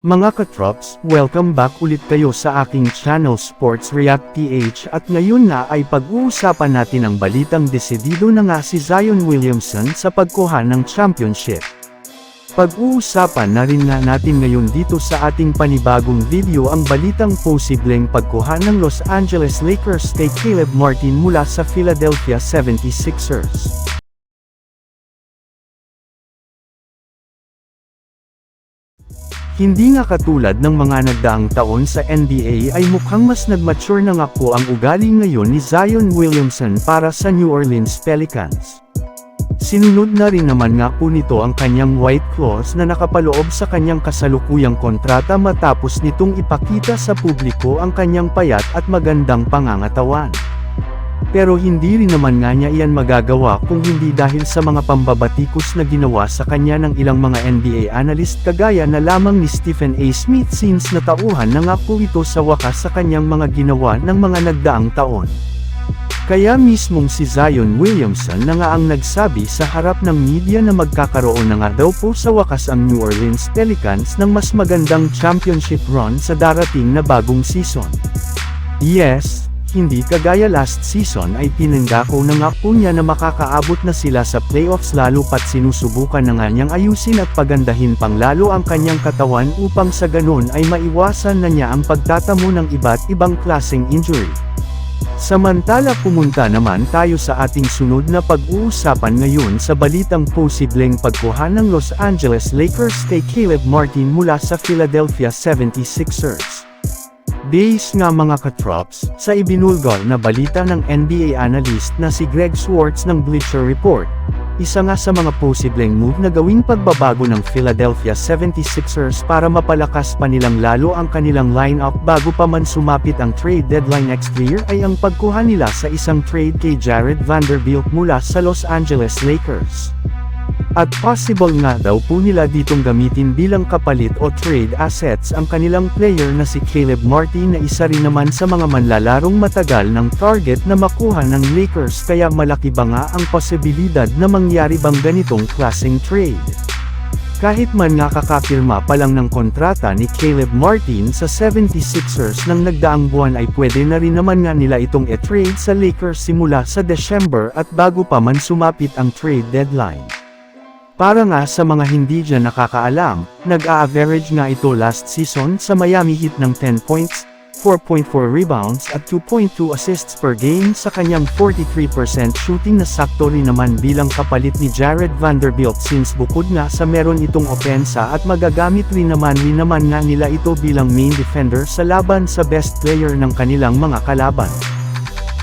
Mga katrops, welcome back ulit kayo sa aking channel Sports React PH at ngayon na ay pag-uusapan natin ang balitang desidido na nga si Zion Williamson sa pagkuha ng championship. Pag-uusapan na rin nga natin ngayon dito sa ating panibagong video ang balitang posibleng pagkuha ng Los Angeles Lakers kay Caleb Martin mula sa Philadelphia 76ers. Hindi nga katulad ng mga nagdaang taon sa NBA ay mukhang mas nagmature na nga po ang ugali ngayon ni Zion Williamson para sa New Orleans Pelicans. Sinunod na rin naman nga po nito ang kanyang white clause na nakapaloob sa kanyang kasalukuyang kontrata matapos nitong ipakita sa publiko ang kanyang payat at magandang pangangatawan. Pero hindi rin naman nga niya iyan magagawa kung hindi dahil sa mga pambabatikos na ginawa sa kanya ng ilang mga NBA analyst kagaya na lamang ni Stephen A. Smith since natauhan na nga po ito sa wakas sa kanyang mga ginawa ng mga nagdaang taon. Kaya mismong si Zion Williamson na nga ang nagsabi sa harap ng media na magkakaroon na nga daw po sa wakas ang New Orleans Pelicans ng mas magandang championship run sa darating na bagong season. Yes, hindi kagaya last season ay pinangako na nga po niya na makakaabot na sila sa playoffs lalo pat sinusubukan na nga niyang ayusin at pagandahin pang lalo ang kanyang katawan upang sa ganun ay maiwasan na niya ang pagtatamo ng iba't ibang klaseng injury. Samantala pumunta naman tayo sa ating sunod na pag-uusapan ngayon sa balitang posibleng pagkuha ng Los Angeles Lakers kay Caleb Martin mula sa Philadelphia 76ers. Base nga mga katrops, sa ibinulgar na balita ng NBA analyst na si Greg Swartz ng Bleacher Report, isa nga sa mga posibleng move na gawing pagbabago ng Philadelphia 76ers para mapalakas pa nilang lalo ang kanilang lineup bago pa man sumapit ang trade deadline next year ay ang pagkuha nila sa isang trade kay Jared Vanderbilt mula sa Los Angeles Lakers. At possible nga daw po nila ditong gamitin bilang kapalit o trade assets ang kanilang player na si Caleb Martin na isa rin naman sa mga manlalarong matagal ng target na makuha ng Lakers kaya malaki ba nga ang posibilidad na mangyari bang ganitong klaseng trade. Kahit man nga kakapirma pa lang ng kontrata ni Caleb Martin sa 76ers ng nagdaang buwan ay pwede na rin naman nga nila itong e-trade sa Lakers simula sa December at bago pa man sumapit ang trade deadline. Para nga sa mga hindi dyan nakakaalam, nag-a-average nga ito last season sa Miami Heat ng 10 points, 4.4 rebounds at 2.2 assists per game sa kanyang 43% shooting na sakto rin naman bilang kapalit ni Jared Vanderbilt since bukod nga sa meron itong opensa at magagamit rin naman rin naman nga nila ito bilang main defender sa laban sa best player ng kanilang mga kalaban.